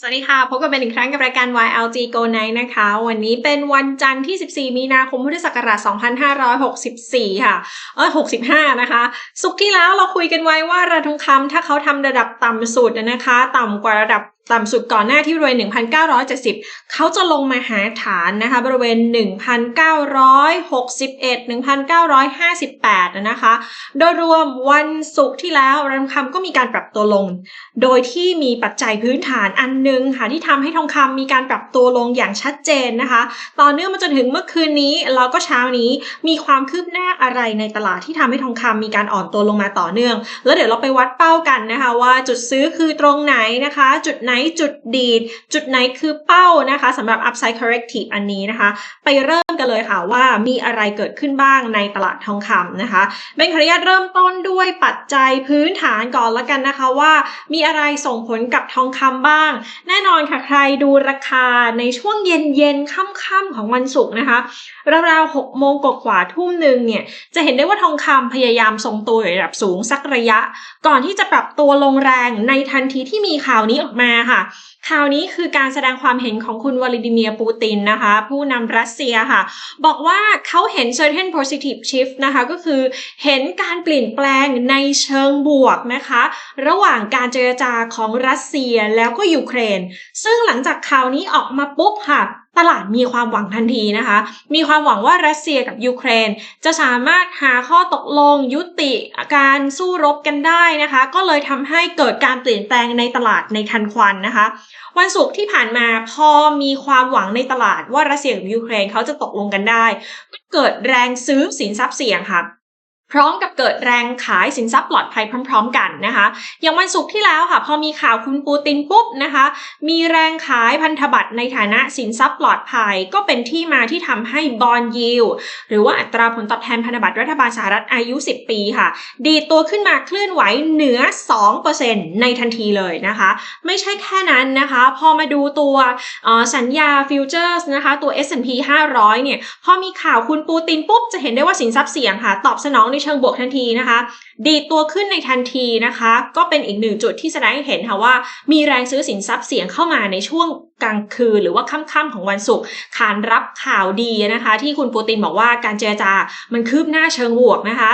สวัสดีค่ะ พบกันเป็นอีกครั้งกับรายการ YLG Go Night นะคะ วันนี้เป็นวันจันทร์ที่ 14 มีนาคมพุทธศักราช 2564 ค่ะ เออ65 นะคะ สุกที่แล้วเราคุยกันไว้ว่าราทองคำถ้าเขาทำระดับต่ำสุดนะคะ ต่ำกว่าระดับ ต่ำสุดก่อนหน้าที่บริเวณ 1,970 เขาจะลงมาหาฐานนะคะบริเวณ 1,961 1,958 นะคะ โดยรวมวันศุกร์ที่แล้วราทองคำก็มีการปรับตัวลง โดยที่มีปัจจัยพื้นฐานอันหนึ่งค่ะที่ทำให้ทองคำมีการปรับตัวลงอย่างชัดเจนนะคะ ต่อเนื่องมาจนถึงเมื่อคืนนี้แล้วก็เช้านี้มีความคืบหน้าอะไรในตลาดที่ทำให้ทองคำมีการอ่อนตัวลงมาต่อเนื่อง แล้วเดี๋ยวเราไปวัดเป้ากันนะคะว่าจุดซื้อคือตรงไหนนะคะ จุดไหนจุดดีด จุดไหนคือเป้านะคะสำหรับ upside corrective อันนี้นะคะ ไปเริ่มกันเลยค่ะว่ามีอะไรเกิดขึ้นบ้างในตลาดทองคำนะคะเบนขออนุญาตเริ่มต้นด้วยปัจจัยพื้นฐานก่อนละกันนะคะว่า มีอะไรส่งผลกับทองคำบ้าง แน่นอนค่ะใครดูราคาในช่วงเย็นๆค่ำๆของวันศุกร์นะคะราวๆ6โมงกว่าทุ่มหนึ่งเนี่ยจะเห็นได้ว่าทองคำพยายามทรงตัวอยู่ระดับสูงสักระยะ ก่อนที่จะปรับตัวลงแรงในทันทีที่มีข่าวนี้ออกมาค่ะข่าวนี้คือการแสดงความเห็นของคุณวลาดิเมียร์ปูตินนะคะ ผู้นำรัสเซียค่ะ บอกว่าเขาเห็น certain positive shift นะคะ ก็คือเห็นการเปลี่ยนแปลงในเชิงบวกนะคะ ระหว่างการเจรจาของรัสเซียแล้วก็ยูเครน ซึ่งหลังจากข่าวนี้ออกมาปุ๊บค่ะ ตลาดมีความหวังทันทีนะคะ มีความหวังว่ารัสเซียกับยูเครน จะสามารถหาข้อตกลงยุติการสู้รบกันได้นะคะ ก็เลยทำให้เกิดการเปลี่ยนแปลงในตลาดในทันควันนะคะ วันศุกร์ที่ผ่านมาพอมีความหวังในตลาดว่ารัสเซียกับยูเครนเขาจะตกลงกันได้ ก็เกิดแรงซื้อสินทรัพย์เสี่ยงค่ะ พร้อมกับเกิดแรงขายสินทรัพย์ปลอดภัยพร้อม ๆ กันนะคะ อย่างวันศุกร์ที่แล้วค่ะ พอมีข่าวคุณปูตินปุ๊บนะคะ มีแรงขายพันธบัตรในฐานะสินทรัพย์ปลอดภัย ก็เป็นที่มาที่ทำให้บอลยิวหรือว่าอัตราผลตอบแทนพันธบัตรรัฐบาลสหรัฐอายุ 10 ปีค่ะ ดีตัวขึ้นมาเคลื่อนไหวเหนือ 2%ในทันทีเลยนะคะ ไม่ใช่แค่นั้นนะคะ พอมาดูตัวสัญญาฟิวเจอร์สนะคะตัว S&P 500 เนี่ยพอมีข่าวคุณปูตินปุ๊บจะเห็นได้ว่าสินทรัพย์เสี่ยงค่ะ ตอบสนองในเชิงบวกทันทีนะคะ ดีตัวขึ้นในทันทีนะคะ ก็เป็นอีกหนึ่งจุดที่แสดงให้เห็นค่ะว่า มีแรงซื้อสินทรัพย์เสี่ยงเข้ามาในช่วงกลางคืนหรือว่าค่ำๆของวันศุกร์ขานรับข่าวดีนะคะ ที่คุณปูตินบอกว่าการเจรจา มันคืบหน้าเชิงบวกนะคะ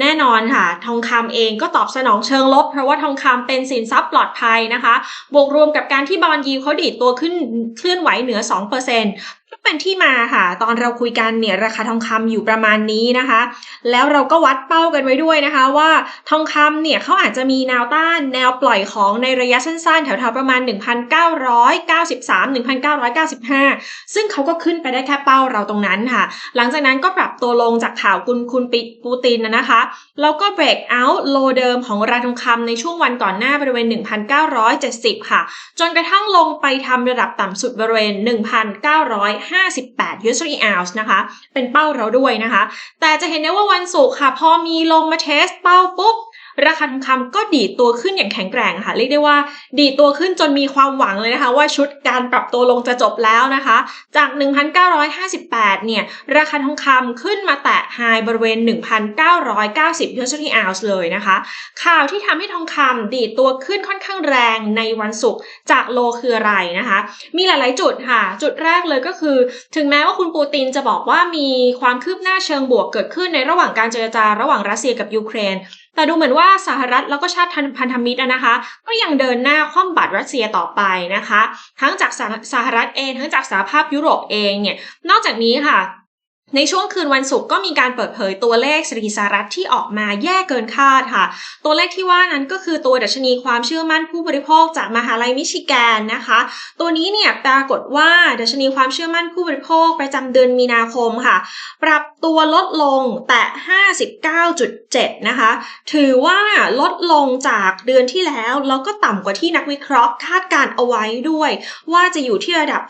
แน่นอนค่ะ ทองคำเองก็ตอบสนองเชิงลบ เพราะว่าทองคำเป็นสินทรัพย์ปลอดภัยนะคะ บวกรวมกับการที่บอลยิวเขาดีดตัวขึ้นเคลื่อนไหวเหนือ2%ก็ เป็นที่มาค่ะ ตอนเราคุยกันเนี่ยราคาทองคำอยู่ประมาณนี้นะคะ แล้วเราก็วัดเป้ากันไว้ด้วยนะคะ ว่าทองคำเนี่ยเขาอาจจะมีแนวต้านแนวปล่อยของในระยะสั้นๆ แถวๆประมาณ 1,993 1,995 ซึ่งเขาก็ขึ้นไปได้แค่เป้าเราตรงนั้นค่ะ หลังจากนั้นก็ปรับตัวลงจากข่าวคุณคุณปิปูตินนะคะ แล้วก็ break out โลเดิมของราคาทองคำในช่วงวันก่อนหน้าบริเวณ 1,970 ค่ะ จนกระทั่งลงไปทำระดับต่ำสุดบริเวณ158 USD ounce นะคะ เป็นเป้าเราด้วยนะคะ แต่จะเห็นได้ว่าวันศุกร์ค่ะ พอมีลงมาเทสเป้าปุ๊บ ราคาทองคำก็ดีดตัวขึ้นอย่างแข็งแกร่งค่ะ เรียกได้ว่า ดีดตัวขึ้นจนมีความหวังเลยนะคะ ว่าชุดการปรับตัวลงจะจบแล้วนะคะ จาก 1,958 เนี่ย ราคาทองคำขึ้นมาแตะไฮบริเวณ 1,990 USD ounce เลยนะคะ ข่าวที่ทำให้ทองคำดีดตัวขึ้นค่อนข้างแรงในวันศุกร์จากโลคืออะไรนะคะ มีหลาย ๆ จุดค่ะ จุดแรกเลยก็คือ ถึงแม้ว่าคุณปูตินจะบอกว่ามีความคืบหน้าเชิงบวกเกิดขึ้นในระหว่างการเจรจาระหว่างรัสเซียกับยูเครน แต่ดูเหมือนว่าสหรัฐแล้วก็ชาติพันธมิตรนะคะ ก็ยังเดินหน้าคว่ำบาตรรัสเซียต่อไปนะคะ ทั้งจากสหสหรัฐเอง ทั้งจากสหภาพยุโรปเองเนี่ยนอกจากนี้ค่ะ ในช่วงคืนวันศุกร์ก็มีการเปิดเผยตัวเลขเศรษฐกิจสหรัฐที่ออกมาแย่เกินคาดค่ะ ตัวเลขที่ว่านั้นก็คือตัวดัชนีความเชื่อมั่นผู้บริโภคจากมหาลัยมิชิแกนนะคะ ตัวนี้เนี่ยปรากฏว่าดัชนีความเชื่อมั่นผู้บริโภคประจำเดือนมีนาคมค่ะ ปรับตัวลดลงแต่ 59.7 นะคะ ถือว่าลดลงจากเดือนที่แล้วแล้วก็ต่ำกว่าที่นักวิเคราะห์คาดการเอาไว้ด้วย ว่าจะอยู่ที่ระดับ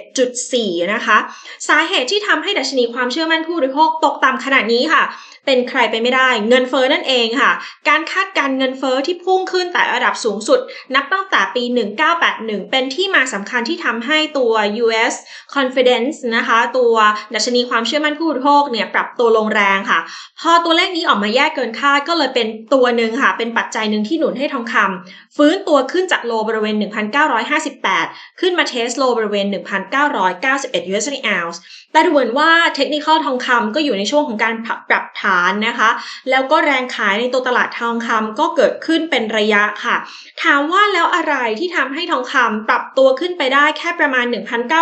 61.4 นะคะ สาเหตุที่ทำให้ดัชนีนีความเชื่อมั่นผู้บริโภคตกต่ำขนาดนี้ค่ะ เป็นใครไปไม่ได้ เงินเฟ้อนั่นเองค่ะ การคาดการเงินเฟ้อที่พุ่งขึ้นแต่ระดับสูงสุด นับตั้งแต่ปี 1981 เป็นที่มาสำคัญที่ทำให้ตัว US confidence นะคะ ตัวดัชนีความเชื่อมั่นผู้บริโภคเนี่ยปรับตัวลงแรงค่ะ พอตัวเลขนี้ออกมาแย่เกินคาดก็เลยเป็นตัวหนึ่งค่ะ เป็นปัจจัยหนึ่งที่หนุนให้ทองคำฟื้นตัวขึ้นจากโลบริเวณ 1,958 ขึ้นมาเทสโลบริเวณ 1,991 US ounce แต่ดูเหมือนว่าเทคนิคอลทองคำก็อยู่ในช่วงของการปรับฐานนะคะ แล้วก็แรงขายในตัวตลาดทองคำก็เกิดขึ้นเป็นระยะค่ะ ถามว่าแล้วอะไรที่ทำให้ทองคำปรับตัวขึ้นไปได้แค่ประมาณ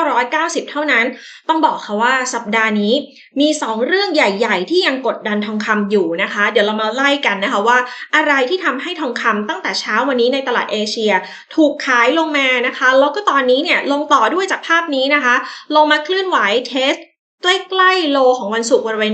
1,990 เท่านั้น ต้องบอกค่ะว่าสัปดาห์นี้มี 2 เรื่องใหญ่ ๆ ที่ยังกดดันทองคำอยู่นะคะ เดี๋ยวเรามาไล่กันนะคะว่า อะไรที่ทำให้ทองคำตั้งแต่เช้าวันนี้ในตลาดเอเชีย ถูกขายลงมานะคะ แล้วก็ตอนนี้เนี่ยลงต่อด้วยจากภาพนี้นะคะ ลงมาเคลื่อนไหวเทส ใกล้ๆโลของวันศุกร์บริเวณ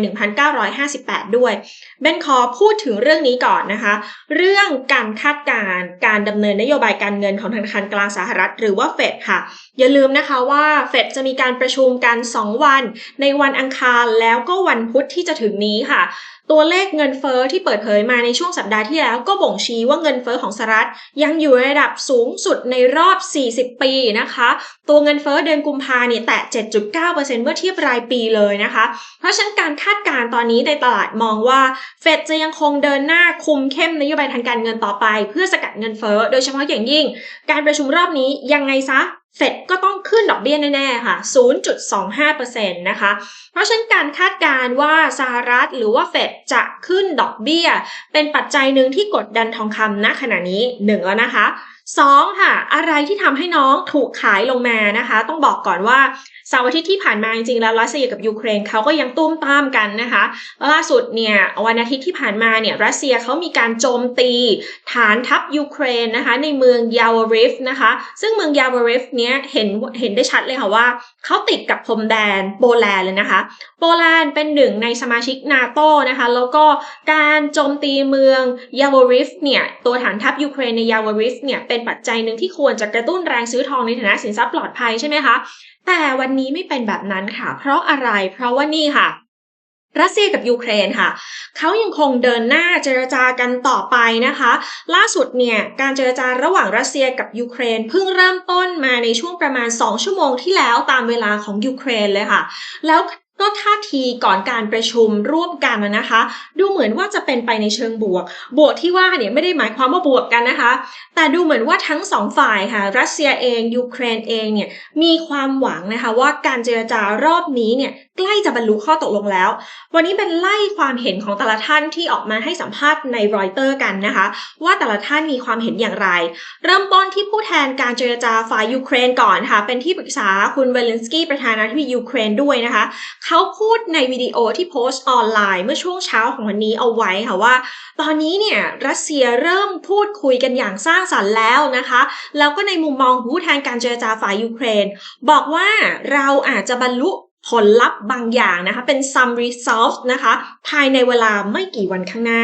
1,958 ด้วย เบนขอพูดถึงเรื่องนี้ก่อนนะคะ เรื่องการคาดการณ์การดำเนินนโยบายการเงินของธนาคารกลางสหรัฐ หรือว่าเฟดค่ะ อย่าลืมนะคะว่าเฟดจะมีการประชุมกัน 2 วัน ในวันอังคารแล้วก็วันพุธที่จะถึงนี้ค่ะ ตัวเลขเงินเฟอ้อที่เปิดเผยมาในช่วงสัปดาห์ที่แล้วก็บ่งชี้ว่าเงินเฟอ้อของสหรัฐยังอยู่ในระดับสูงสุดในรอบ 40 ปีนะคะ ตัวเงินเฟอ้อเดือนกุมภาเนี่ยแตะ 7.9%เมื่อเทียบรายปีเลยนะคะ เพราะฉะนั้นการคาดการณ์ตอนนี้ในตลาดมองว่าเฟดจะยังคงเดินหน้าคุมเข้มนโยบายทางการเงินต่อไป เพื่อสกัดเงินเฟอ้อโดยเฉพาะอย่างยิ่ง การประชุมรอบนี้ยังไงซะ เฟดก็ต้องขึ้นดอกเบี้ยแน่ๆค่ะ 0.25%นะคะ เพราะฉะนั้นการคาดการณ์ว่าสหรัฐหรือว่าเฟดจะขึ้นดอกเบี้ย เป็นปัจจัยหนึ่งที่กดดันทองคำณขณะนี้หนึ่งแล้วนะคะสองค่ะ อะไรที่ทำให้น้องถูกขายลงมานะคะ ต้องบอกก่อนว่า เสาร์อาทิตย์ที่ผ่านมาจริงๆแล้วรัสเซียกับยูเครนเขาก็ยังตุ้มตามกันนะคะล่าสุดเนี่ยวันอาทิตย์ที่ผ่านมาเนี่ยรัสเซียเขามีการโจมตีฐานทัพยูเครนนะคะในเมืองยาวริฟนะคะซึ่งเมืองยาวริฟเนี้ยเห็นเห็นได้ชัดเลยค่ะว่าเขาติดกับพรมแดนโปแลนด์เลยนะคะ โปแลนด์เป็นหนึ่งในสมาชิกนาโตนะคะแล้วก็การโจมตีเมืองยาวริฟเนี่ยตัวฐานทัพยูเครนในยาวริฟเนี่ยเป็นปัจจัยหนึ่งที่ควรจะกระตุ้นแรงซื้อทองในฐานะสินทรัพย์ปลอดภัยใช่ไหมคะ แต่วันนี้ไม่เป็นแบบนั้นค่ะ เพราะอะไร เพราะว่านี่ค่ะ รัสเซียกับยูเครนค่ะ เขายังคงเดินหน้าเจรจากันต่อไปนะคะ ล่าสุดเนี่ย การเจรจาระหว่างรัสเซียกับยูเครนเพิ่งเริ่มต้นมาในช่วงประมาณ 2 ชั่วโมงที่แล้วตามเวลาของยูเครนเลยค่ะ แล้ว ก็ท่าทีก่อนการประชุมร่วมกันนะคะ ดูเหมือนว่าจะเป็นไปในเชิงบวก บวกที่ว่าเนี่ยไม่ได้หมายความว่าบวกกันนะคะ แต่ดูเหมือนว่าทั้งสองฝ่ายค่ะ รัสเซียเอง ยูเครนเองเนี่ยมีความหวังนะคะว่าการเจรจารอบนี้เนี่ย ใกล้จะบรรลุข้อตกลงแล้ว วันนี้เป็นไล่ความเห็นของแต่ละท่านที่ออกมาให้สัมภาษณ์ในรอยเตอร์กันนะคะ ว่าแต่ละท่านมีความเห็นอย่างไร เริ่มต้นที่ผู้แทนการเจรจาฝ่ายยูเครนก่อนค่ะ เป็นที่ปรึกษาคุณเวเลนสกี้ประธานาธิบดียูเครนด้วยนะคะ เขาพูดในวิดีโอที่โพสต์ออนไลน์ เมื่อช่วงเช้าของวันนี้เอาไว้ค่ะว่า ตอนนี้เนี่ยรัสเซียเริ่มพูดคุยกันอย่างสร้างสรรค์แล้วนะคะ แล้วก็ในมุมมองผู้แทนการเจรจาฝ่ายยูเครน บอกว่าเราอาจจะบรรลุ ผลลัพธ์บางอย่างนะคะ เป็น some results นะคะ ภายในเวลาไม่กี่วันข้างหน้า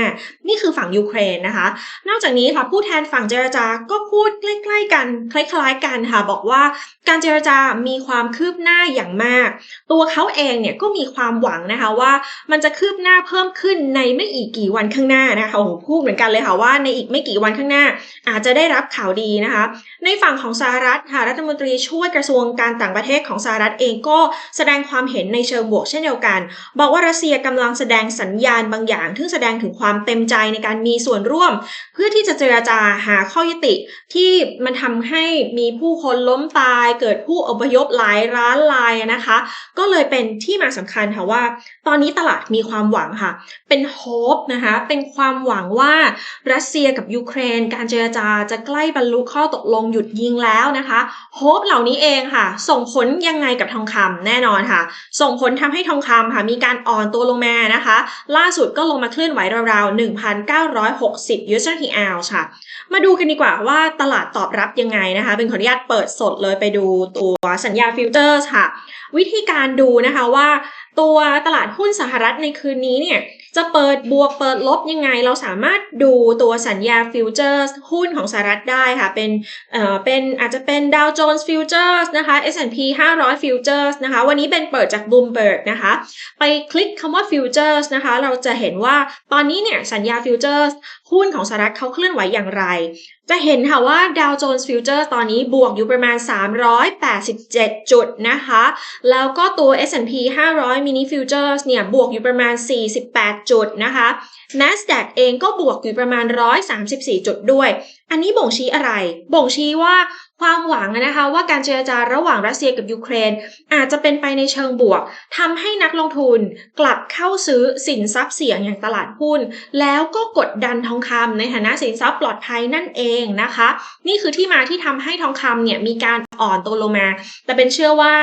นี่คือฝั่งยูเครนนะคะ นอกจากนี้ค่ะผู้แทนฝั่งเจรจาก็พูดใกล้ๆกัน คล้ายๆกันค่ะ บอกว่าการเจรจามีความคืบหน้าอย่างมาก ตัวเขาเองเนี่ยก็มีความหวังนะคะว่ามันจะคืบหน้าเพิ่มขึ้นในไม่อีกกี่วันข้างหน้านะคะโอ้โหพูดเหมือนกันเลยค่ะว่าในอีกไม่กี่วันข้างหน้า อาจจะได้รับข่าวดีนะคะ ในฝั่งของสหรัฐค่ะรัฐมนตรีช่วยกระทรวงการต่างประเทศของสหรัฐเองก็แสดงความเห็นในเชิงบวกเช่นเดียวกัน บอกว่ารัสเซียกำลังแสดงสัญญาณบางอย่างที่แสดงถึงความเต็มใจในการมีส่วนร่วม เพื่อที่จะเจรจาหาข้อยุติ ที่มันทำให้มีผู้คนล้มตาย เกิดผู้อพยพหลายร้านลายนะคะ ก็เลยเป็นที่มาสำคัญค่ะว่า ตอนนี้ตลาดมีความหวังค่ะ เป็นโฮปนะคะเป็นความหวังว่ารัสเซียกับยูเครน การเจรจาจะใกล้บรรลุข้อตกลงหยุดยิงแล้วนะคะโฮปเหล่านี้เองค่ะ ส่งผลยังไงกับทองคำแน่นอนค่ะส่งผลทำให้ทองคำค่ะมีการอ่อนตัวลงมานะคะ ล่าสุดก็ลงมาเคลื่อนไหวราวๆ 1,960 US d ounce ค่ะ มาดูกันดีกว่าว่าตลาดตอบรับยังไงนะคะ เป็นขออนุญาตเปิดสดเลยไปดูตัวสัญญาฟิวเจอร์ค่ะ วิธีการดูนะคะว่า ตัวตลาดหุ้นสหรัฐในคืนนี้เนี่ย จะเปิดบวกเปิดลบยังไง เราสามารถดูตัวสัญญาฟิวเจอร์สหุ้นของสหรัฐได้ค่ะ เป็นเอ่อเป็นอาจจะเป็นดาวโจนส์ฟิวเจอร์สนะคะ S&P 500 Futures นะคะ วันนี้เป็นเปิดจากบูมเบิร์กนะคะ ไปคลิกคำว่าฟิวเจอร์สนะคะ เราจะเห็นว่าตอนนี้เนี่ยสัญญาฟิวเจอร์ส หุ้นของสหรัฐเขาเคลื่อนไหวอย่างไร จะเห็นค่ะว่าดาวโจนส์ฟิวเจอร์ตอนนี้บวกอยู่ประมาณ 387 จุดนะคะ แล้วก็ตัว S&P 500 Mini Futures เนี่ยบวกอยู่ประมาณ 48 จุดนะคะ NASDAQ เองก็บวกอยู่ประมาณ 134 จุดด้วย อันนี้บ่งชี้อะไร บ่งชี้ว่า ความหวังนะคะว่าการเจรจาระหว่างรัสเซียกับยูเครน อาจจะเป็นไปในเชิงบวกทำให้นักลงทุนกลับเข้าซื้อสินทรัพย์เสี่ยงอย่างตลาดหุ้น แล้วก็กดดันทองคำในฐานะสินทรัพย์ปลอดภัยนั่นเองนะคะ นี่คือที่มาที่ทำให้ทองคำเนี่ยมีการอ่อนตัวลงมา แต่เป็นเชื่อว่า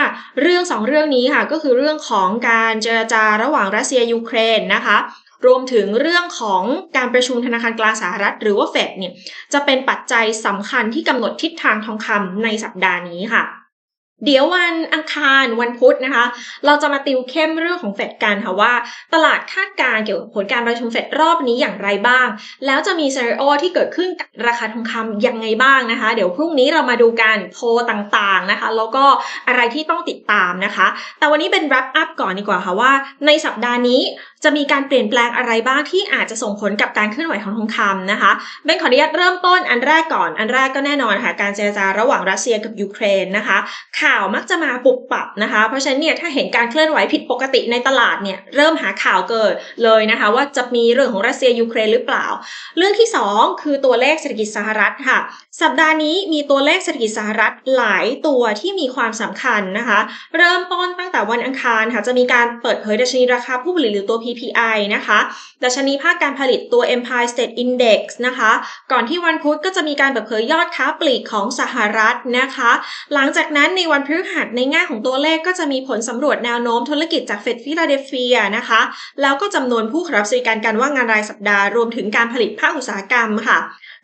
เรื่องสองเรื่องนี้ค่ะก็คือเรื่องของการเจรจาระหว่างรัสเซียยูเครนนะคะ รวมถึงเรื่องของการประชุมธนาคารกลางสหรัฐ หรือว่าเฟดเนี่ยจะเป็นปัจจัยสำคัญที่กำหนดทิศทางทองคำในสัปดาห์นี้ค่ะเดี๋ยววันอังคารวันพุธนะคะ เราจะมาติวเข้มเรื่องของเฟดกันค่ะว่า ตลาดคาดการ์เกี่ยวกับผลการประชุมเฟดรอบนี้อย่างไรบ้าง แล้วจะมีซีนาริโอที่เกิดขึ้นกับราคาทองคำยังไงบ้างนะคะ เดี๋ยวพรุ่งนี้เรามาดูกันโพลต่างๆนะคะ แล้วก็อะไรที่ต้องติดตามนะคะ แต่วันนี้เป็น wrap up ก่อนดีกว่าค่ะว่า ในสัปดาห์นี้จะมีการเปลี่ยนแปลงอะไรบ้างที่อาจจะส่งผลกับการเคลื่อนไหวของทองคำนะคะเบนขออนุญาตเริ่มต้นอันแรกก่อน อันแรกก็แน่นอนค่ะ การเจรจาระหว่างรัสเซียกับยูเครนนะคะ ข่าวมักจะมาปุบปับนะคะ เพราะฉะนั้นเนี่ยถ้าเห็นการเคลื่อนไหวผิดปกติในตลาดเนี่ยเริ่มหาข่าวเกิดเลยนะคะ ว่าจะมีเรื่องของรัสเซียยูเครนหรือเปล่า เรื่องที่ 2 คือตัวเลขเศรษฐกิจสหรัฐค่ะ สัปดาห์นี้มีตัวเลขเศรษฐกิจสหรัฐหลายตัวที่มีความสำคัญนะคะ เริ่มต้นตั้งแต่วันอังคารค่ะจะมีการเปิดเผยดัชนีราคาผู้ผลิตหรือตัว PPI นะคะดัชนีภาคการผลิตตัว Empire State Index นะคะ ก่อนที่วันพุธก็จะมีการเปิดเผยยอดค้าปลีกของสหรัฐนะคะ หลังจากนั้นในวันพฤหัสในแง่ของตัวเลขก็จะมีผลสำรวจแนวโน้มธุรกิจจากเฟดฟิลาเดลเฟียนะคะ แล้วก็จำนวนผู้รับสวิการการว่างงานรายสัปดาห์รวมถึงการผลิตภาคอุตสาหกรรมค่ะ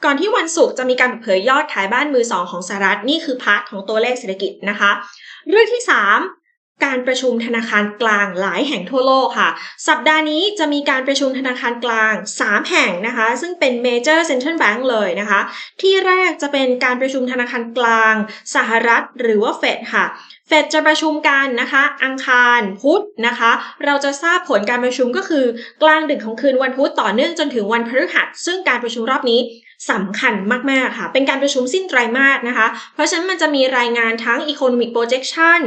ก่อนที่วันศุกร์จะมีการเผยยอดขายบ้านมือสองของสหรัฐนี่คือพาร์ทของตัวเลขเศรษฐกิจนะคะ เรื่องที่ 3 การประชุมธนาคารกลางหลายแห่งทั่วโลกค่ะ สัปดาห์นี้จะมีการประชุมธนาคารกลาง 3 แห่งนะคะ ซึ่งเป็น Major Central Bank เลยนะคะ ที่แรกจะเป็นการประชุมธนาคารกลาง สหรัฐหรือว่าเฟดค่ะเฟดจะประชุมกันนะคะ อังคารพุธนะคะ เราจะทราบผลการประชุมก็คือกลางดึกของคืนวันพุธต่อเนื่องจนถึงวันพฤหัส ซึ่งการประชุมรอบนี้ สำคัญมากๆค่ะ เป็นการประชุมสิ้นไตรมาสนะคะ เพราะฉะนั้นมันจะมีรายงานทั้ง Economic Projection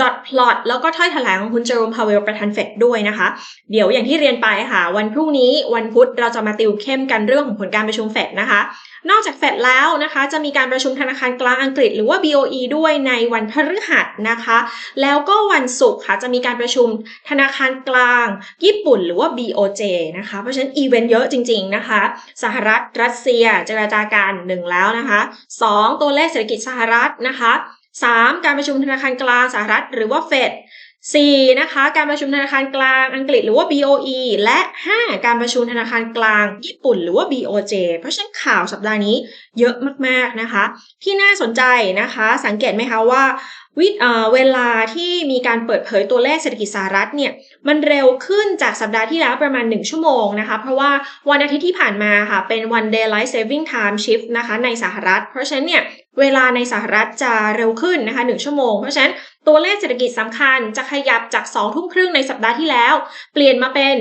Dot Plot แล้วก็ถ้อยแถลงของคุณเจอร์มพาวเวลประธานเฟดด้วยนะคะ เดี๋ยวอย่างที่เรียนไปค่ะ วันพรุ่งนี้วันพุธเราจะมาติวเข้มกันเรื่องของผลการประชุมเฟดนะคะ นอกจากเฟดแล้วนะคะ จะมีการประชุมธนาคารกลางอังกฤษหรือว่า BOE ด้วยในวันพฤหัสนะคะ แล้วก็วันศุกร์ค่ะจะมีการประชุมธนาคารกลาง ญี่ปุ่นหรือว่า BOJ นะคะ เพราะฉะนั้นอีเวนต์เยอะจริง ๆนะคะ สหรัฐรัสเซียเจรจาการหนึ่งแล้วนะคะ 2 ตัวเลขเศรษฐกิจสหรัฐนะคะ 3. การประชุมธนาคารกลางสหรัฐหรือว่าเฟด 4. นะคะการประชุมธนาคารกลางอังกฤษหรือว่า BOE และ 5. การประชุมธนาคารกลางญี่ปุ่นหรือว่า BOJ เพราะฉะนั้นข่าวสัปดาห์นี้เยอะมากๆนะคะ ที่น่าสนใจนะคะ สังเกตไหมคะว่าวิเวลาที่มีการเปิดเผยตัวเลขเศรษฐกิจสหรัฐเนี่ยมันเร็วขึ้นจากสัปดาห์ที่แล้วประมาณ 1 ชั่วโมงนะคะ เพราะว่าวันอาทิตย์ที่ผ่านมาค่ะ เป็นวัน daylight saving time shift นะคะในสหรัฐ เพราะฉะนั้นเนี่ยเวลาในสหรัฐจะเร็วขึ้นนะคะ 1 ชั่วโมง เพราะฉะนั้น ตัวเลขเศรษฐกิจสำคัญจะขยับจาก2ทุ่มครึ่งในสัปดาห์ที่แล้ว เปลี่ยนมาเป็น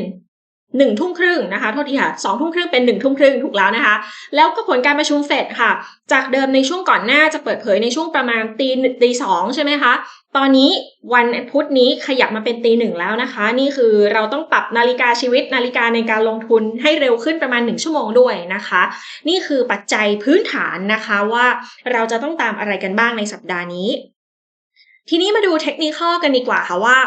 หนึ่งทุ่มครึ่งนะคะโทษทีค่ะสองทุ่มครึ่งเป็นหนึ่งทุ่มครึ่งถูกแล้วนะคะ แล้วก็ผลการประชุมเฟดค่ะ จากเดิมในช่วงก่อนหน้าจะเปิดเผยในช่วงประมาณตีตีสองใช่ไหมคะ ตอนนี้วันพุธนี้ขยับมาเป็นตีหนึ่งแล้วนะคะ นี่คือเราต้องปรับนาฬิกาชีวิตนาฬิกาในการลงทุนให้เร็วขึ้นประมาณ 1 ชั่วโมงด้วยนะคะ นี่คือปัจจัยพื้นฐานนะคะว่าเราจะต้องตามอะไรกันบ้างในสัปดาห์นี้ ทีนี้มาดูเทคนิคกันดีกว่าค่ะว่า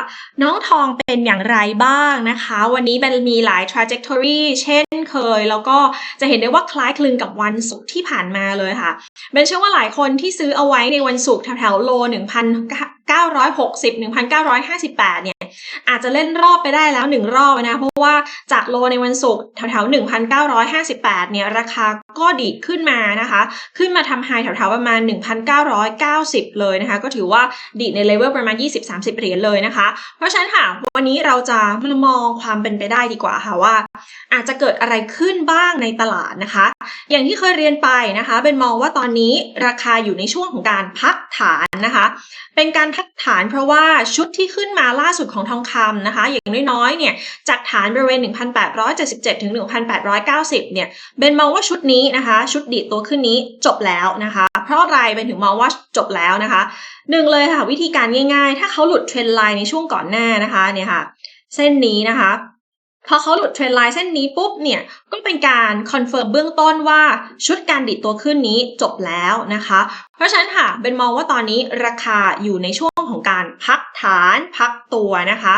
น้องทองเป็นอย่างไรบ้างนะคะ วันนี้มันมีหลาย trajectory เช่นเคย แล้วก็จะเห็นได้ว่าคล้ายคลึงกับวันศุกร์ที่ผ่านมาเลยค่ะเป็นเชื่อว่าหลายคนที่ซื้อเอาไว้ในวันศุกร์แถวๆโล 1,960 1,958 เนี่ย อาจจะเล่นรอบไปได้แล้ว 1 รอบนะ เพราะว่าจากโลในวันศุกร์แถวๆ 1,958 เนี่ย ราคาก็ดีขึ้นมานะคะ ขึ้นมาทำไฮแถวๆ ประมาณ 1,990 เลยนะคะ ก็ถือว่าดีในเลเวลประมาณ 20-30 เหรียญเลยนะคะ เพราะฉะนั้นค่ะ วันนี้เราจะมามองความเป็นไปได้ดีกว่าค่ะว่า อาจจะเกิดอะไรขึ้นบ้างในตลาดนะคะ อย่างที่เคยเรียนไปนะคะ เป็นมองว่าตอนนี้ราคาอยู่ในช่วงของการพักฐานนะคะ เป็นการพักฐานเพราะว่าชุดที่ขึ้นมาล่าสุดของทองคำนะคะ อย่างน้อยๆ เนี่ย จากฐานบริเวณ 1,877 ถึง 1,890 เนี่ย เบนมองว่าชุดนี้นะคะ ชุดดีดตัวขึ้นนี้จบแล้วนะคะ เพราะอะไรเบนถึงมองว่าจบแล้วนะคะหนึ่งเลยค่ะวิธีการง่ายๆ ถ้าเขาหลุดเทรนไลน์ในช่วงก่อนหน้านะคะเนี่ยค่ะ เส้นนี้นะคะพอเขาหลุดเทรนไลน์เส้นนี้ปุ๊บเนี่ยก็เป็นการคอนเฟิร์มเบื้องต้นว่าชุดการดิดตัวขึ้นนี้จบแล้วนะคะ ราะฉะนั้นค่ะเบนมองว่าตอนนี้ราคาอยู่ในช่วงของการพักฐานพักตัวนะคะ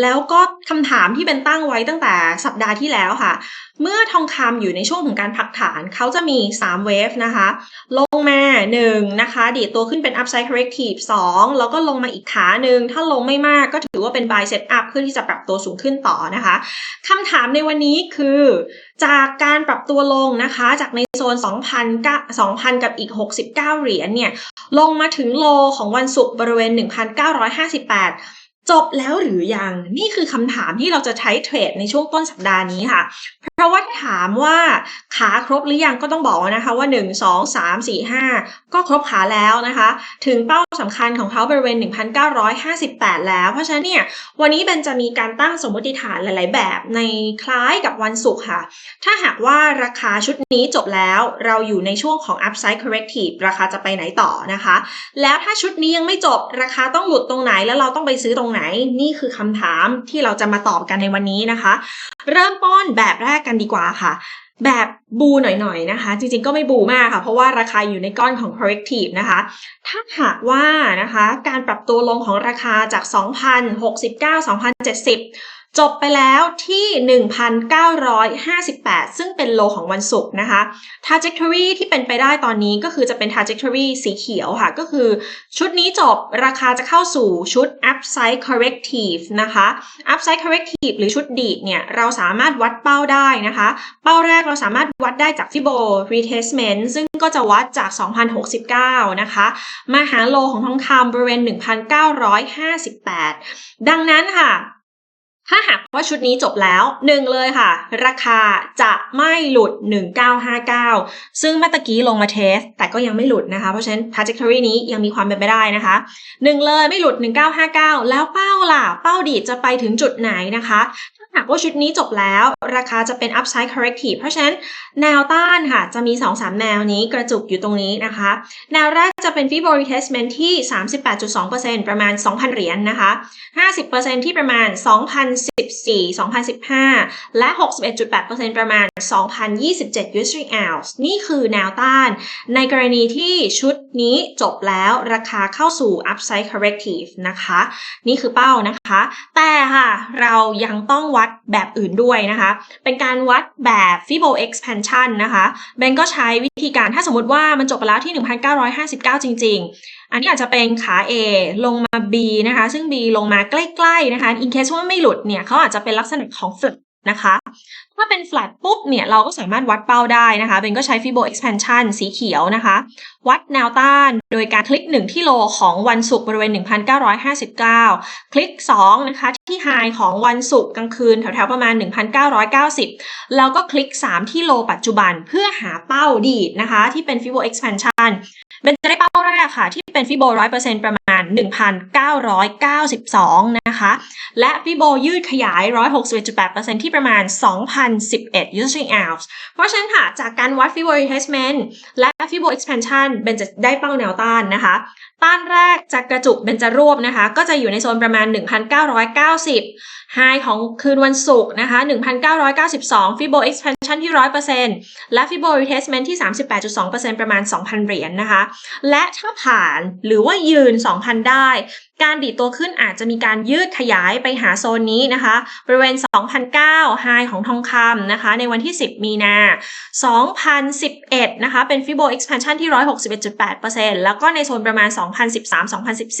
แล้วก็คำถามที่เป็นตั้งไว้ตั้งแต่สัปดาห์ที่แล้วค่ะ เมื่อทองคำอยู่ในช่วงของการพักฐานเขาจะมี 3 เวฟนะคะ ลงมา 1 นะคะดีดตัวขึ้นเป็น upside corrective 2 แล้วก็ลงมาอีกขาหนึ่งถ้าลงไม่มากก็ถือว่าเป็น buy set up เพื่อที่จะปรับตัวสูงขึ้นต่อนะคะคำถามในวันนี้คือจากการปรับตัวลงนะคะ จากในโซน 2,000กับ2,000 กับอีก 69 เหรียญเนี่ย ลงมาถึงโลของวันศุกร์บริเวณ 1,958 จบแล้วหรือยัง นี่คือคำถามที่เราจะใช้เทรดในช่วงต้นสัปดาห์นี้ค่ะ เพราะว่าถามว่าขาครบหรือยังก็ต้องบอกนะคะว่า 1 2 3 4 5 ก็ครบขาแล้วนะคะ ถึงเป้าสำคัญของเขาบริเวณ 1,958 แล้ว เพราะฉะนั้นเนี่ยวันนี้เบนจะมีการตั้งสมมติฐานหลาย ๆ แบบในคล้ายกับวันศุกร์ค่ะ ถ้าหากว่าราคาชุดนี้จบแล้วเราอยู่ในช่วงของ upside corrective ราคาจะไปไหนต่อนะคะ แล้วถ้าชุดนี้ยังไม่จบราคาต้องหลุดตรงไหนแล้วเราต้องไปซื้อตรงไหนนี่คือคำถามที่เราจะมาตอบกันในวันนี้นะคะ เริ่มต้นแบบแรกกันดีกว่าค่ะ แบบบูหน่อยๆนะคะ จริงๆก็ไม่บูมากค่ะ เพราะว่าราคาอยู่ในก้อนของ corrective นะคะ ถ้าหากว่านะคะ การปรับตัวลงของราคาจาก 2,069 2,070 จบไปแล้วที่ 1,958 ซึ่งเป็นโลของวันศุกร์นะคะ trajectory ที่เป็นไปได้ตอนนี้ก็คือจะเป็น trajectory สีเขียวค่ะ ก็คือชุดนี้จบราคาจะเข้าสู่ชุด upside corrective นะคะ upside corrective หรือชุดดีดเนี่ย เราสามารถวัดเป้าได้นะคะ เป้าแรกเราสามารถวัดได้จาก Fibo retracement ซึ่งก็จะวัดจาก 2,069 นะคะ มาหาโลของทองคำบริเวณ 1,958 ดังนั้นค่ะ ถ้าหากว่าชุดนี้จบแล้วหนึ่งเลยค่ะ ราคาจะไม่หลุด 1959 ซึ่งเมื่อกี้ลงมาเทส แต่ก็ยังไม่หลุดนะคะ เพราะฉะนั้น trajectory นี้ยังมีความเป็นไปได้นะคะหนึ่งเลยไม่หลุด 1959 แล้วเป้าล่ะ เป้าดีดจะไปถึงจุดไหนนะคะ หากว่าชุดนี้จบแล้ว ราคาจะเป็น upside corrective เพราะฉะนั้นแนวต้านค่ะ จะมี 2-3 แนวนี้กระจุกอยู่ตรงนี้นะคะ แนวแรกจะเป็น Fibo retracement ที่ 38.2%ประมาณ 2,000 เหรียญนนะคะ 50%ที่ประมาณ 2014 2015 และ 61.8%ประมาณ 2027 US ounce นี่คือแนวต้าน ในกรณีที่ชุดนี้จบแล้วราคาเข้าสู่ upside corrective นะคะ นี่คือเป้านะคะ แต่ค่ะ เรายังต้องวัดแบบอื่นด้วยนะคะ เป็นการวัดแบบ Fibo expansion นะคะเบนก็ใช้วิธีการถ้าสมมติว่ามันจบไปแล้วที่ 1,959 จริง ๆ อันนี้อาจจะเป็นขา A ลงมา B นะคะ ซึ่ง B ลงมาใกล้ ๆ นะคะ in case ว่าไม่หลุดเนี่ยเขาอาจจะเป็นลักษณะของ flat นะคะ ถ้าเป็น flat ปุ๊บเนี่ยเราก็สามารถวัดเป้าได้นะคะเบนก็ใช้ Fibo expansion สีเขียวนะคะ วัดแนวต้านโดยการคลิก 1 ที่โลของวันศุกร์บริเวณ 1,959 คลิก 2 นะคะ ที่ไฮของวันศุกร์กลางคืนแถวๆประมาณ 1,990 แล้วก็คลิก 3 ที่โลปัจจุบันเพื่อหาเป้าดีดนะคะ ที่เป็น Fibo expansion เป็นจะได้เป้าแรกค่ะ ที่เป็น Fibo 100%ประมาณ 1,992 นะคะ และ Fibo ยืดขยาย 161.8%ที่ประมาณ 2,011 using ounce เพราะฉะนั้นค่ะ จากการวัด Fibo retracement และ Fibo expansion เบนจะได้เป้าแนวต้านนะคะ ต้านแรกจะกกระจุกเบนจะรวบนะคะ ก็จะอยู่ในโซนประมาณ 1,990 ไฮของคืนวันศุกร์นะคะ 1,992 Fibo expansion ที่ 100%และ Fibo retracement ที่ 38.2%ประมาณ 2,000 เหรียญนนะคะ และถ้าผ่านหรือว่ายืน 2,000ได้ การดีดตัวขึ้นอาจจะมีการยืดขยายไปหาโซนนี้นะคะ บริเวณ 2,009ไฮของทองคำนะคะ ในวันที่ 10 มีนา 2011 นะคะ เป็น Fibo expansion ที่ 161.8%แล้วก็ในโซนประมาณ 2013-2014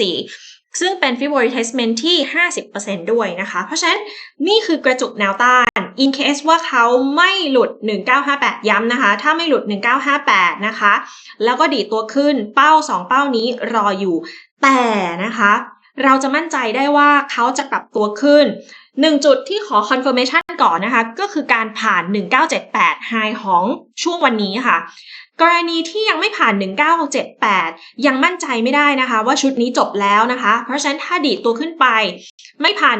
ซึ่งเป็น Fibonacci retracement ที่ 50%ด้วยนะคะ เพราะฉะนั้นนี่คือกระจุกแนวต้าน in case ว่าเขาไม่หลุด 1958 ย้ำนะคะ ถ้าไม่หลุด 1958 นะคะ แล้วก็ดีดตัวขึ้นเป้า 2 เป้านี้รออยู่แต่นะคะเราจะมั่นใจได้ว่าเขาจะปรับตัวขึ้นหนึ่งจุดที่ขอ confirmation ก่อนนะคะ ก็คือการผ่าน 1978 high ของช่วงวันนี้ค่ะ กรณีที่ยังไม่ผ่าน 1978 ยังมั่นใจไม่ได้นะคะ ว่าชุดนี้จบแล้วนะคะ เพราะฉะนั้นถ้าดีดตัวขึ้นไป ไม่ผ่าน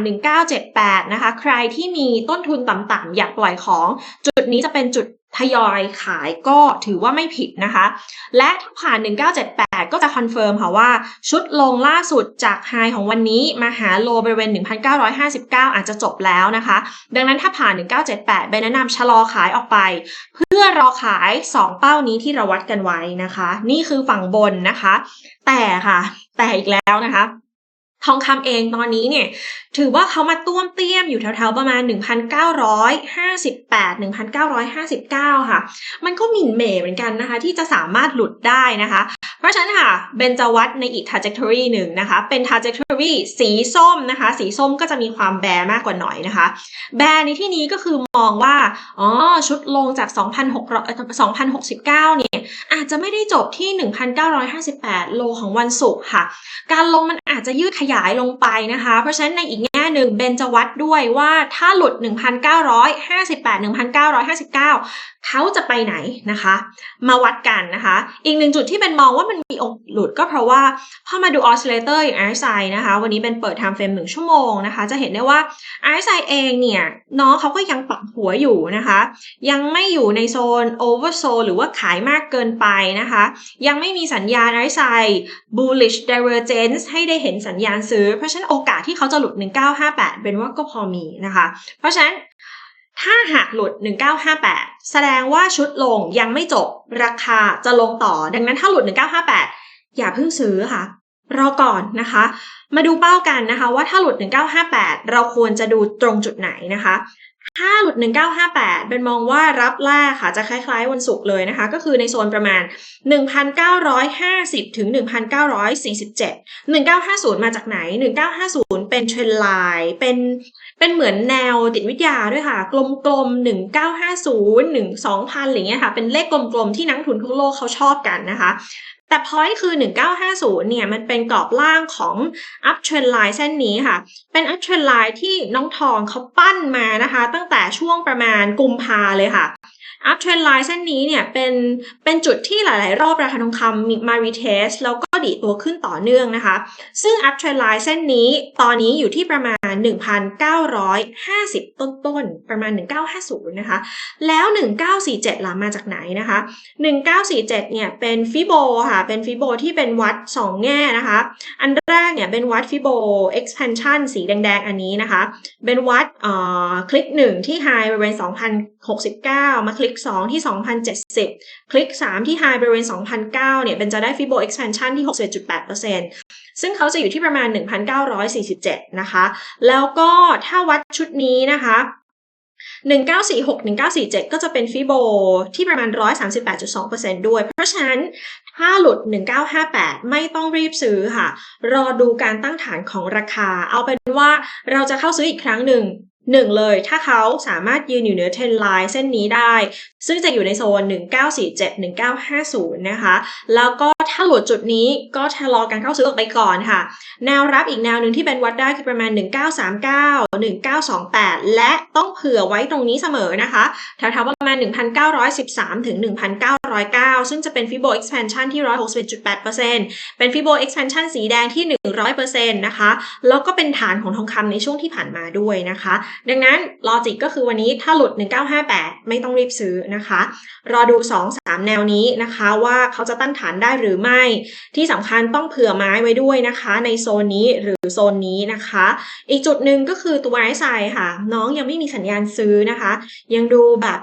1978 นะคะ ใครที่มีต้นทุนต่ำๆอยากปล่อยของ จุดนี้จะเป็นจุด ทยอยขายก็ถือว่าไม่ผิดนะคะ และถ้าผ่าน 1978 ก็จะคอนเฟิร์มค่ะว่าชุดลงล่าสุดจากไฮของวันนี้มาหาโลบริเวณ 1959 อาจจะจบแล้วนะคะ ดังนั้นถ้าผ่าน 1978 ใบแนะนำชะลอขายออกไป เพื่อรอขาย 2 เป้านี้ที่เราวัดกันไว้นะคะ นี่คือฝั่งบนนะคะ แต่ค่ะ แต่อีกแล้วนะคะ ทองคำเองตอนนี้เนี่ยถือว่าเขามาต้วมเตี้ยมอยู่แถวๆประมาณ 1,958 1,959 ค่ะ มันก็หมิ่นเหม่เหมือนกันนะคะ ที่จะสามารถหลุดได้นะคะ ราะฉะนั้นค่ะเบนจะวัดในอีก trajectory หนึ่งนะคะ เป็น trajectory สีส้มนะคะ สีส้มก็จะมีความแบร์มากกว่าหน่อยนะคะ แบร์ในที่นี้ก็คือมองว่า อ๋อ ชุดลงจาก2,600 2,069 เนี่ย อาจจะไม่ได้จบที่ 1,958 โลของวันศุกร์ค่ะ การลงมันอาจจะยืดขยายลงไปนะคะ เพราะฉะนั้นในอีกแง่หนึ่งเบนจะวัดด้วยว่าถ้าหลุด 1,958 1,959 เขาจะไปไหนนะคะ มาวัดกันนะคะ อีกหนึ่งจุดที่เป็นมองว่ามันมีโอกหลุดก็เพราะว่าพอมาดูออสซิเลเตอร์อย่าง RSI นะคะ วันนี้เป็นเปิด time frame 1ชั่วโมงนะคะ จะเห็นได้ว่า RSI เองเนี่ยน้องเขาก็ยังปรับหัวอยู่นะคะ ยังไม่อยู่ในโซน oversold หรือว่าขายมากเกินไปนะคะ ยังไม่มีสัญญาณ RSI bullish divergence ให้ได้เห็นสัญญาณซื้อ เพราะฉะนั้นโอกาสที่เขาจะหลุด 1958 เป็นว่าก็พอมีนะคะ เพราะฉะนั้น ถ้าหากหลุด 1958 แสดงว่าชุดลงยังไม่จบ ราคาจะลงต่อ ดังนั้นถ้าหลุด 1958 อย่าเพิ่งซื้อค่ะ รอก่อนนะคะ มาดูเป้ากันนะคะว่าถ้าหลุด 1958 เราควรจะดูตรงจุดไหนนะคะ ถ้าหลุด1958 เป็นมองว่ารับแรกค่ะจะคล้ายๆวันศุกร์เลยนะคะ ก็คือในโซนประมาณ 1,950 ถึง 1,947 1950 มาจากไหน 1950 เป็นเทรนไลน์เป็นเป็นเหมือนแนวจิตวิทยาด้วยค่ะ กลมๆ 1950 1 2000อะไรเงี้ยค่ะ เป็นเลขกลมๆ ที่นักทุนทั่วโลกเขาชอบกันนะคะ แต่พอยต์คือ 1950 เนี่ย มันเป็นกรอบล่างของ up trend line เส้นนี้ค่ะ เป็น up trend line ที่น้องทองเขาปั้นมานะคะ ตั้งแต่ช่วงประมาณกุมภาเลยค่ะ up trend line เส้นนี้เนี่ยเป็นเป็นจุดที่หลาย ๆ รอบราคาทองคำมีมา retest แล้วก็ดีตัวขึ้นต่อเนื่องนะคะ ซึ่ง up trend line เส้นนี้ตอนนี้อยู่ที่ประมาณ 1,950 ต้น ๆ ประมาณ 1950 นะคะ แล้ว 1947ล่ะมาจากไหนนะคะ 1947 เนี่ยเป็นฟิโบค่ะ เป็นฟิโบที่เป็นวัด 2 แง่นะคะ อันแรกเนี่ยเป็นวัดฟิโบ expansion สีแดง ๆ อันนี้นะคะ เป็นวัดเอ่อคลิก 1 ที่ high บริเวณ2,069 มาคลิกก 2 ที่ 2,070 คลิก 3 ที่ high บริเวณ 2,009 เนี่ยเป็นจะได้ฟิโบ expansion ที่ 61.8%ซึ่งเขาจะอยู่ที่ประมาณ 1,947 นะคะ แล้วก็ถ้าวัดชุดนี้นะคะ1946 1947 ก็จะเป็นฟิโบที่ประมาณ 138.2%ด้วย เพราะฉะนั้นถ้าหลุด 1958 ไม่ต้องรีบซื้อค่ะ รอดูการตั้งฐานของราคา เอาเป็นว่าเราจะเข้าซื้ออีกครั้งหนึ่ง หนึ่งเลยถ้าเขาสามารถยืนอยู่เหนือเทรนไลน์เส้นนี้ได้ ซึ่งจะอยู่ในโซน 1947 1950 นะคะ แล้วก็ถ้าหลุดจุดนี้ก็ชะลอการเข้าซื้อออกไปก่อนค่ะ แนวรับอีกแนวหนึ่งที่เป็นวัดได้คือประมาณ 1939 1928 และต้องเผื่อไว้ตรงนี้เสมอนะคะแถวๆประมาณ 1913 ถึง 1909 ซึ่งจะเป็นฟิโบ expansion ที่ 161.8%เป็นฟิโบ expansion สีแดงที่ 100%นะคะ แล้วก็เป็นฐานของทองคำในช่วงที่ผ่านมาด้วยนะคะดังนั้นลอจิกก็คือวันนี้ถ้าหลุด 1958 ไม่ต้องรีบซื้อนะคะ รอดู 2-3 แนวนี้นะคะว่าเขาจะตั้นฐานได้หรือไม่ ที่สำคัญต้องเผื่อไม้ไว้ด้วยนะคะ ในโซนนี้หรือโซนนี้นะคะ อีกจุดหนึ่งก็คือตัวไอซ์ไซค่ะ น้องยังไม่มีสัญญาณซื้อนะคะ ยังดูแบบ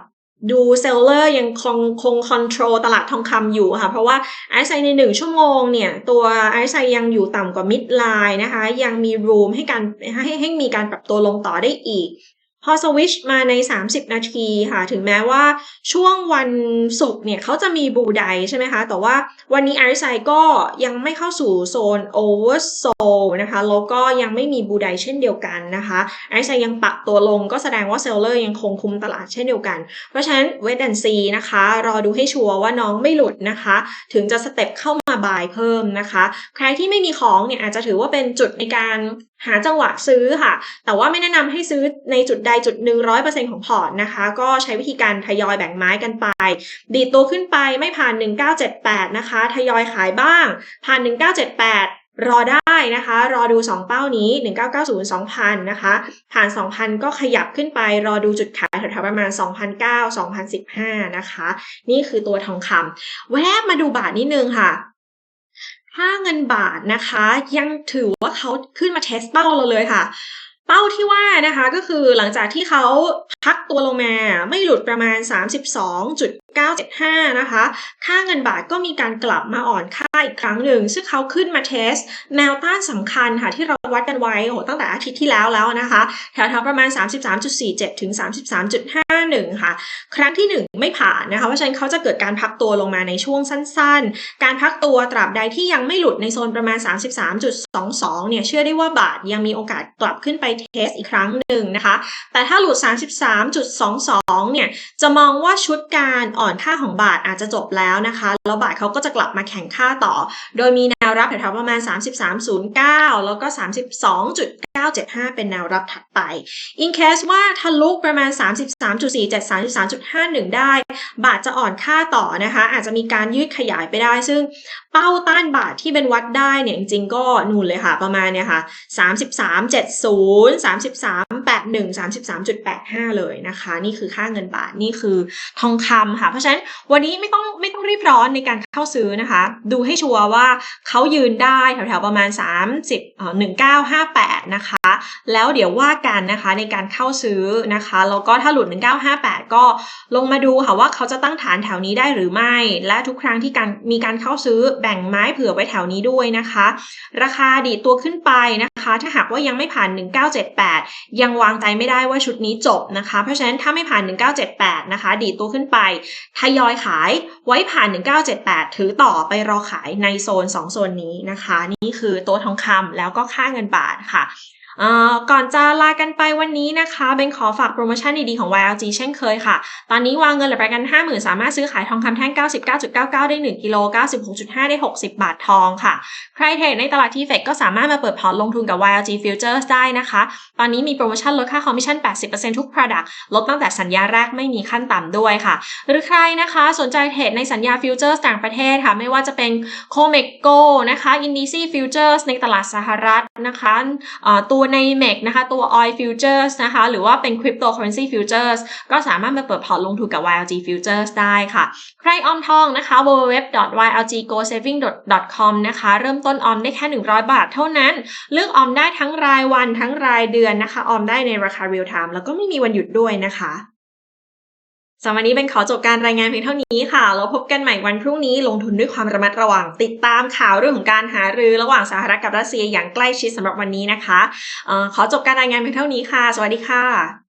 ดูเซลเลอร์ยังคงคงคอนโทรลตลาดทองคำอยู่ค่ะ เพราะว่าไอซ์ไซในหนึ่งชั่วโมงเนี่ย ตัวไอซ์ไซยังอยู่ต่ำกว่ามิดไลน์นะคะ ยังมีรูมให้การให้ให้มีการปรับตัวลงต่อได้อีก พอสวิชมาใน 30 นาทีค่ะ ถึงแม้ว่าช่วงวันศุกร์เนี่ยเขาจะมีบูไดใช่ไหมคะ แต่ว่าวันนี้ RSI ก็ยังไม่เข้าสู่โซน oversold นะคะ แล้วก็ยังไม่มีบูไดเช่นเดียวกันนะคะ RSI ยังปรับตัวลงก็แสดงว่าเซลเลอร์ยังคงคุมตลาดเช่นเดียวกัน เพราะฉะนั้น wait and see นะคะ รอดูให้ชัวร์ว่าน้องไม่หลุดนะคะ ถึงจะสเต็ปเข้ามาบายเพิ่มนะคะ ใครที่ไม่มีของเนี่ยอาจจะถือว่าเป็นจุดในการหาจังหวะซื้อค่ะ แต่ว่าไม่แนะนำให้ซื้อในจุดใดจุดหนึ่งร้อยเปอร์เซ็นของพอร์ตนะคะ ก็ใช้วิธีการทยอยแบ่งไม้กันไป ดีดตัวขึ้นไปไม่ผ่าน 1978 นะคะ ทยอยขายบ้าง ผ่าน 1978รอได้นะคะ รอดู 2 เป้านี้ 1990 2000 นะคะ ผ่าน 2,000 ก็ขยับขึ้นไป รอดูจุดขายแถวๆประมาณ 2009 2015 นะคะ นี่คือตัวทองคำแวบมาดูบาทนิดนึงค่ะค่าเงินบาทนะคะ ยังถือว่าเขาขึ้นมาเทสเป้าเราเลยค่ะ เป้าที่ว่านะคะก็คือหลังจากที่เขาพักตัวลงมาไม่หลุดประมาณ 975 นะคะ ค่าเงินบาทก็มีการกลับมาอ่อนค่าอีกครั้งหนึ่ง ซึ่งเขาขึ้นมาเทส แนวต้านสำคัญค่ะ ที่เราวัดกันไว้โอ้ตั้งแต่อาทิตย์ที่แล้วแล้วนะคะ แถวๆประมาณ 33.47 ถึง 33.51 ค่ะ ครั้งที่ 1 ไม่ผ่านนะคะ เพราะฉะนั้นเขาจะเกิดการพักตัวลงมาในช่วงสั้นๆ การพักตัวตราบใดที่ยังไม่หลุดในโซนประมาณ 33.22 เนี่ย เชื่อได้ว่าบาทยังมีโอกาสกลับขึ้นไปเทสอีกครั้งหนึ่งนะคะ แต่ถ้าหลุด 33.22 เนี่ย จะมองว่าชุดการอ่อนค่าของบาทอาจจะจบแล้วนะคะ แล้วบาทเขาก็จะกลับมาแข่งค่าต่อ โดยมีแนวรับแถวๆประมาณ 33.09 แล้วก็ 32.975 เป็นแนวรับถัดไป in case ว่าทะลุประมาณ 33.47 33.51 ได้ บาทจะอ่อนค่าต่อนะคะ อาจจะมีการยืดขยายไปได้ ซึ่งเป้าต้านบาทที่เป็นวัดได้เนี่ยจริงๆก็นู่นเลยค่ะประมาณเนี่ยค่ะ 33.70 33.81 33.85 เลยนะคะ นี่คือค่าเงินบาทนี่คือทองคำค่ะเพราะฉะนั้นวันนี้ไม่ต้องไม่ต้องรีบร้อนในการเข้าซื้อนะคะ ดูให้ชัวร์ว่าเขายืนได้แถวๆประมาณ 30เอ่อ1958 นะคะ แล้วเดี๋ยวว่ากันนะคะในการเข้าซื้อนะคะ แล้วก็ถ้าหลุด 1958 ก็ลงมาดูค่ะว่าเขาจะตั้งฐานแถวนี้ได้หรือไม่ และทุกครั้งที่การมีการเข้าซื้อแบ่งไม้เผื่อไว้แถวนี้ด้วยนะคะ ราคาดีตัวขึ้นไปนะคะ ถ้าหากว่ายังไม่ผ่าน 1978 ยังวางใจไม่ได้ว่าชุดนี้จบนะคะ เพราะฉะนั้นถ้าไม่ผ่าน 1978 นะคะ ดีตัวขึ้นไปทยอยขายไว้ผ่าน 1978 ถือต่อไปรอขายในโซน 2 โซนนี้นะคะ นี่คือตัวทองคำแล้วก็ค่าเงินบาทค่ะ ก่อนจะลากันไปวันนี้นะคะเบนขอฝากโปรโมชั่นดีๆของ YLG เช่นเคยค่ะ ตอนนี้วางเงินหลือประกัน 50,000 สามารถซื้อขายทองคำแท่ง 99.99 ได้ 1 กิโล 96.5 ได้ 60 บาททองค่ะ ใครเทรดในตลาดที่เฟกก็สามารถมาเปิดพอร์ตลงทุนกับ YLG Futures ได้นะคะ ตอนนี้มีโปรโมชั่นลดค่าคอมมิชชั่น 80%ทุก Product ลดตั้งแต่สัญญาแรกไม่มีขั้นต่ำด้วยค่ะ หรือใครนะคะสนใจเทรดในสัญญา Futures ต่างประเทศค่ะ ไม่ว่าจะเป็น Comeco นะคะ Indices Futures ในตลาดสหรัฐนะคะตัวใน MEC นะคะตัว Oil Futures นะคะหรือว่าเป็น Cryptocurrency Futures ก็สามารถมาเปิดพอร์ตลงทุนกับ YLG Futures ได้ค่ะ ใครออมทองนะคะ www.ylgosaving.com นะคะ เริ่มต้นออมได้แค่ 100 บาทเท่านั้น เลือกออมได้ทั้งรายวันทั้งรายเดือนนะคะ ออมได้ในราคา real time แล้วก็ไม่มีวันหยุดด้วยนะคะ สำหรับวันนี้เป็นขอจบการรายงานเพียงเท่านี้ค่ะ แล้วพบกันใหม่วันพรุ่งนี้ลงทุนด้วยความระมัดระวัง ติดตามข่าวเรื่องของการหารือระหว่างสหรัฐกับรัสเซียอย่างใกล้ชิดสำหรับวันนี้นะคะออขอจบการรายงานเพียงเท่านี้ค่ะ สวัสดีค่ะ